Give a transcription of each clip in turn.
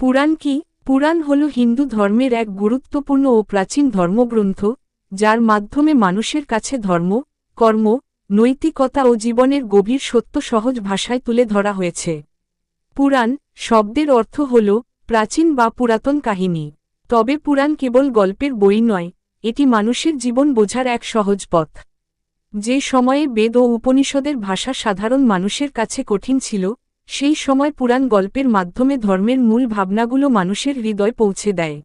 পুরাণ কি? পুরাণ হল হিন্দু ধর্মের এক গুরুত্বপূর্ণ ও প্রাচীন ধর্মগ্রন্থ, যার মাধ্যমে মানুষের কাছে ধর্ম, কর্ম, নৈতিকতা ও জীবনের গভীর সত্য সহজ ভাষায় তুলে ধরা হয়েছে। পুরাণ শব্দের অর্থ হল প্রাচীন বা পুরাতন কাহিনী। তবে পুরাণ কেবল গল্পের বই নয়, এটি মানুষের জীবন বোঝার এক সহজ পথ। যে সময়ে বেদ ও উপনিষদের ভাষা সাধারণ মানুষের কাছে কঠিন ছিল সেই সময় পুরাণ গল্পের মাধ্যমে ধর্মের মূল ভাবনাগুলো মানুষের হৃদয় পৌঁছে দেয়।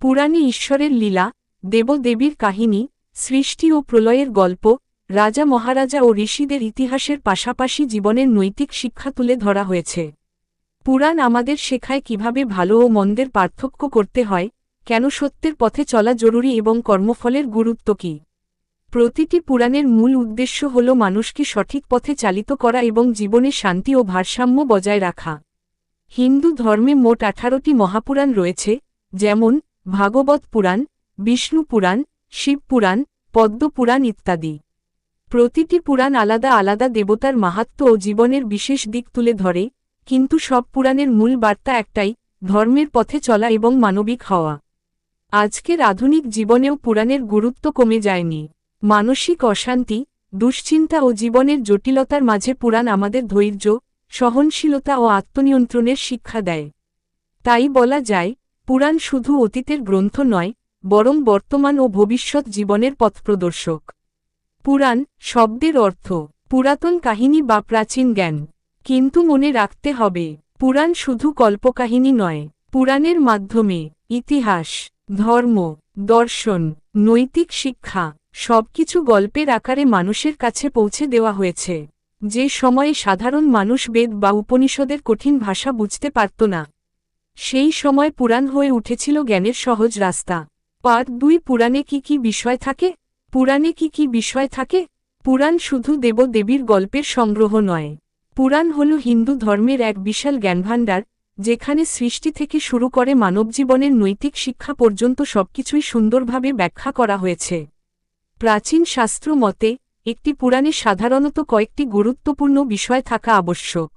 পুরাণে ঈশ্বরের লীলা, দেবদেবীর কাহিনী, সৃষ্টি ও প্রলয়ের গল্প, রাজা মহারাজা ও ঋষিদের ইতিহাসের পাশাপাশি জীবনের নৈতিক শিক্ষা তুলে ধরা হয়েছে। পুরাণ আমাদের শেখায় কীভাবে ভালো ও মন্দের পার্থক্য করতে হয়, কেন সত্যের পথে চলা জরুরি এবং কর্মফলের গুরুত্ব কী। প্রতিটি পুরাণের মূল উদ্দেশ্য হল মানুষকে সঠিক পথে চালিত করা এবং জীবনে শান্তি ও ভারসাম্য বজায় রাখা। হিন্দু ধর্মে মোট আঠারোটি মহাপুরাণ রয়েছে, যেমন ভাগবত পুরাণ, বিষ্ণু পুরাণ, শিব পুরাণ, পদ্ম পুরাণ ইত্যাদি। প্রতিটি পুরাণ আলাদা আলাদা দেবতার মাহাত্ম ও জীবনের বিশেষ দিক তুলে ধরে, কিন্তু সব পুরাণের মূল বার্তা একটাই, ধর্মের পথে চলা এবং মানবিক হওয়া। আজকের আধুনিক জীবনেও পুরাণের গুরুত্ব কমে যায়নি। মানসিক অশান্তি, দুশ্চিন্তা ও জীবনের জটিলতার মাঝে পুরাণ আমাদের ধৈর্য, সহনশীলতা ও আত্মনিয়ন্ত্রণের শিক্ষা দেয়। তাই বলা যায়, পুরাণ শুধু অতীতের গ্রন্থ নয়, বরং বর্তমান ও ভবিষ্যৎ জীবনের পথপ্রদর্শক পুরাণ শব্দের অর্থ, পুরাতন কাহিনী বা প্রাচীন জ্ঞান। কিন্তু মনে রাখতে হবে, পুরাণ শুধু কল্পকাহিনী নয়, পুরাণের মাধ্যমে ইতিহাস, ধর্ম, দর্শন, নৈতিক শিক্ষা সবকিছু গল্পের আকারে মানুষের কাছে পৌঁছে দেওয়া হয়েছে। যে সময়ে সাধারণ মানুষ বেদ বা উপনিষদের কঠিন ভাষা বুঝতে পারত না, সেই সময় পুরাণ হয়ে উঠেছিল জ্ঞানের সহজ রাস্তা। পার্ট দুই, পুরাণে কি কি বিষয় থাকে? পুরাণে কি কি বিষয় থাকে? পুরাণ শুধু দেবদেবীর গল্পের সংগ্রহ নয়। পুরাণ হল হিন্দু ধর্মের এক বিশাল জ্ঞানভাণ্ডার, যেখানে সৃষ্টি থেকে শুরু করে মানবজীবনের নৈতিক শিক্ষা পর্যন্ত সবকিছুই সুন্দরভাবে ব্যাখ্যা করা হয়েছে। প্রাচীন শাস্ত্র মতে, একটি পুরাণে সাধারণত কয়েকটি গুরুত্বপূর্ণ বিষয় থাকা আবশ্যক।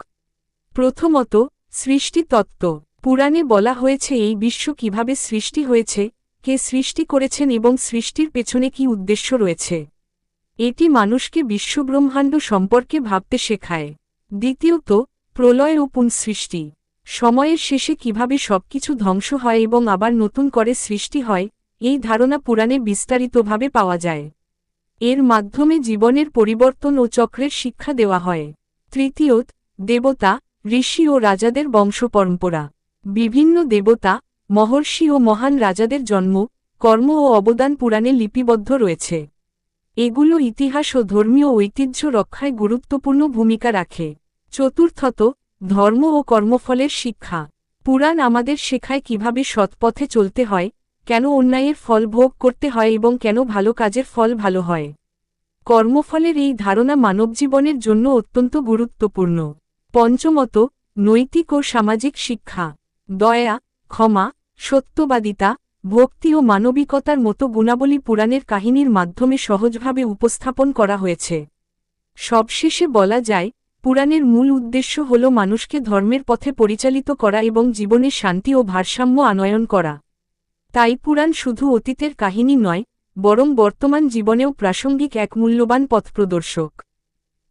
প্রথমত, সৃষ্টি তত্ত্ব। পুরাণে বলা হয়েছে এই বিশ্ব কীভাবে সৃষ্টি হয়েছে, কে সৃষ্টি করেছেন এবং সৃষ্টির পেছনে কি উদ্দেশ্য রয়েছে। এটি মানুষকে বিশ্বব্রহ্মাণ্ড সম্পর্কে ভাবতে শেখায়। দ্বিতীয়ত, প্রলয় ও পুনঃসৃষ্টি। সময়ের শেষে কীভাবে সবকিছু ধ্বংস হয় এবং আবার নতুন করে সৃষ্টি হয়, এই ধারণা পুরাণে বিস্তারিতভাবে পাওয়া যায়। এর মাধ্যমে জীবনের পরিবর্তন ও চক্রের শিক্ষা দেওয়া হয়। তৃতীয়ত, দেবতা, ঋষি ও রাজাদের বংশ পরম্পরা বিভিন্ন দেবতা, মহর্ষি ও মহান রাজাদের জন্ম, কর্ম ও অবদান পুরাণে লিপিবদ্ধ রয়েছে। এগুলো ইতিহাস ও ধর্মীয় ঐতিহ্য রক্ষায় গুরুত্বপূর্ণ ভূমিকা রাখে। চতুর্থত, ধর্ম ও কর্মফলের শিক্ষা। পুরাণ আমাদের শেখায় কীভাবে সৎপথে চলতে হয় কেন অন্যায়ের ফল ভোগ করতে হয় এবং কেন ভালো কাজের ফল ভালো হয়? কর্মফলের এই ধারণা মানবজীবনের জন্য অত্যন্ত গুরুত্বপূর্ণ। পঞ্চমত, নৈতিক ও সামাজিক শিক্ষা। দয়া, ক্ষমা, সত্যবাদিতা, ভক্তি ও মানবিকতার মতো গুণাবলী পুরাণের কাহিনীর মাধ্যমে সহজভাবে উপস্থাপন করা হয়েছে। সবশেষে বলা যায়, পুরাণের মূল উদ্দেশ্য হল মানুষকে ধর্মের পথে পরিচালিত করা এবং জীবনে শান্তি ও ভারসাম্য আনয়ন করা। তাই পুরাণ শুধু অতীতের কাহিনী নয়, বরং বর্তমান জীবনেও প্রাসঙ্গিক এক মূল্যবান পথপ্রদর্শক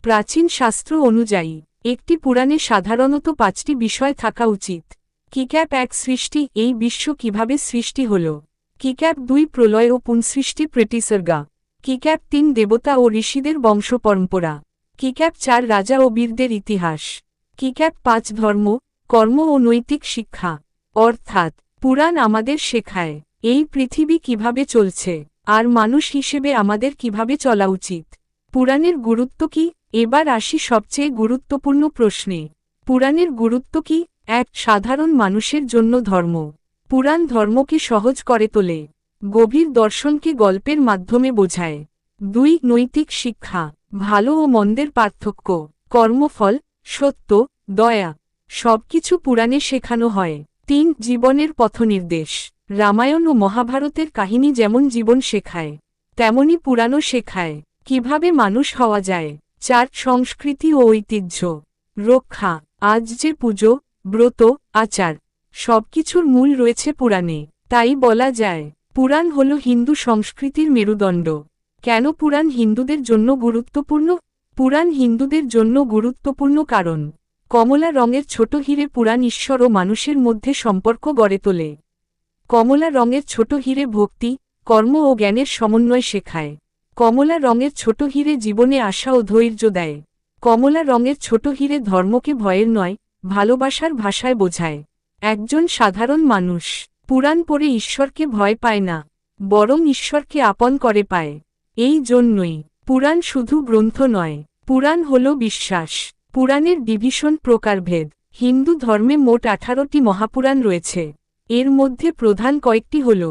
প্রাচীন শাস্ত্র অনুযায়ী, একটি পুরাণে সাধারণত পাঁচটি বিষয় থাকা উচিত। কিক্যাপ এক সৃষ্টি, এই বিশ্ব কীভাবে সৃষ্টি হল? কিক্যাপ দুই প্রলয় ও পুনসৃষ্টি প্রেটিসর্গা কিক্যাপ তিন দেবতা ও ঋষিদের বংশ পরম্পরা কিক্যাপ চার রাজা ও বীরদের ইতিহাস। কিক্যাপ পাঁচ ধর্ম, কর্ম ও নৈতিক শিক্ষা। অর্থাৎ, পুরাণ আমাদের শেখায়। এই পৃথিবী কীভাবে চলছে? আর মানুষ হিসেবে আমাদের কীভাবে চলা উচিত? পুরাণের গুরুত্ব কি? এবার আসি সবচেয়ে গুরুত্বপূর্ণ প্রশ্নে। পুরাণের গুরুত্ব কি? এক, সাধারণ মানুষের জন্য ধর্ম। পুরাণ ধর্মকে সহজ করে তোলে। গভীর দর্শনকে গল্পের মাধ্যমে বোঝায়। দুই, নৈতিক শিক্ষা। ভালো ও মন্দের পার্থক্য। কর্মফল, সত্য, দয়া। সবকিছু পুরাণে শেখানো হয়। তিন, জীবনের পথনির্দেশ। রামায়ণ ও মহাভারতের কাহিনী যেমন জীবন শেখায়, তেমনি পুরাণও শেখায়। কীভাবে মানুষ হওয়া যায়, চার সংস্কৃতি ও ঐতিহ্য। রক্ষা, আজ যে পুজো, ব্রত, আচার, সবকিছুর মূল রয়েছে পুরাণে। তাই বলা যায়, পুরাণ হল হিন্দু সংস্কৃতির মেরুদণ্ড। কেন পুরাণ হিন্দুদের জন্য গুরুত্বপূর্ণ? পুরাণ হিন্দুদের জন্য গুরুত্বপূর্ণ কারণ, কমলা রঙের ছোট হিরে পুরাণ ঈশ্বর ও মানুষের মধ্যে সম্পর্ক গড়ে তোলে। কমলা রঙের ছোট হিরে ভক্তি, কর্ম ও জ্ঞানের সমন্বয় শেখায়। কমলা রঙের ছোট হিরে জীবনে আশা ও ধৈর্য দেয়। কমলা রঙের ছোট হিরে ধর্মকে ভয়ের নয়, ভালোবাসার ভাষায় বোঝায়। একজন সাধারণ মানুষ, পুরাণ পড়ে ঈশ্বরকে ভয় পায় না, বরং ঈশ্বরকে আপন করে পায়। এই জন্যই পুরাণ শুধু গ্রন্থ নয়, পুরাণ হল বিশ্বাস। পুরাণের ডিভিশন প্রকারভেদ। হিন্দু ধর্মে মোট আঠারোটি মহাপুরাণ রয়েছে। এর মধ্যে প্রধান কয়েকটি হল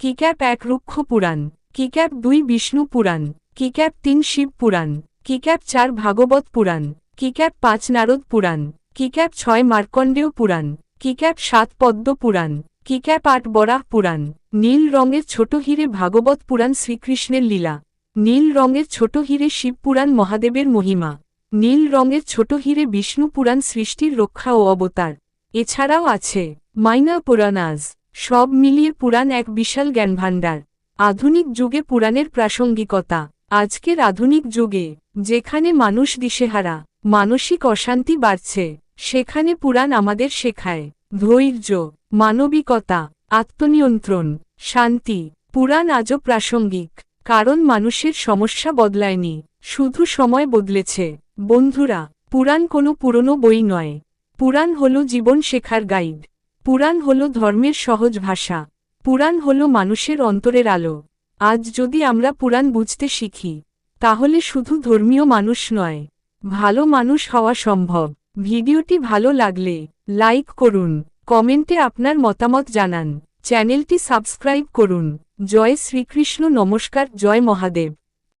কিক্যাপ এক রুক্ষ পুরাণ, কিক্যাপ দুই বিষ্ণু পুরাণ, কিক্যাপ তিন শিব পুরাণ, কিক্যাপ চার ভাগবত পুরাণ, কিক্যাপ পাঁচ নারদ পুরাণ, কিক্যাপ ছয় মার্কণ্ডেয় পুরাণ, কিক্যাপ সাত পদ্ম পুরাণ, কিক্যাপ আট বরাহ পুরাণ, নীল রঙের ছোট হিরে ভাগবত পুরাণ শ্রীকৃষ্ণের লীলা, নীল রঙের ছোট হিরে শিব পুরাণ মহাদেবের মহিমা, নীল রঙের ছোট হিরে বিষ্ণু পুরাণ সৃষ্টির রক্ষা ও অবতার। এছাড়াও আছে মাইনা পুরাণাজ সব মিলিয়ে পুরাণ এক বিশাল জ্ঞানভাণ্ডার। আধুনিক যুগে পুরাণের প্রাসঙ্গিকতা। আজকের আধুনিক যুগে, যেখানে মানুষ দিশেহারা, মানসিক অশান্তি বাড়ছে, সেখানে পুরাণ আমাদের শেখায়। ধৈর্য, মানবিকতা, আত্মনিয়ন্ত্রণ, শান্তি, পুরাণ আজও প্রাসঙ্গিক। কারণ মানুষের সমস্যা বদলায়নি, শুধু সময় বদলেছে। বন্ধুরা, পুরাণ কোনো পুরনো বই নয়। পুরাণ হল জীবন শেখার গাইড পুরাণ হল ধর্মের সহজ ভাষা। পুরাণ হল মানুষের অন্তরের আলো। আজ যদি আমরা পুরাণ বুঝতে শিখি, তাহলে শুধু ধর্মীয় মানুষ নয়, ভালো মানুষ হওয়া সম্ভব। ভিডিওটি ভালো লাগলে লাইক করুন, কমেন্টে আপনার মতামত জানান। চ্যানেলটি সাবস্ক্রাইব করুন। জয় শ্রীকৃষ্ণ, নমস্কার, জয় মহাদেব।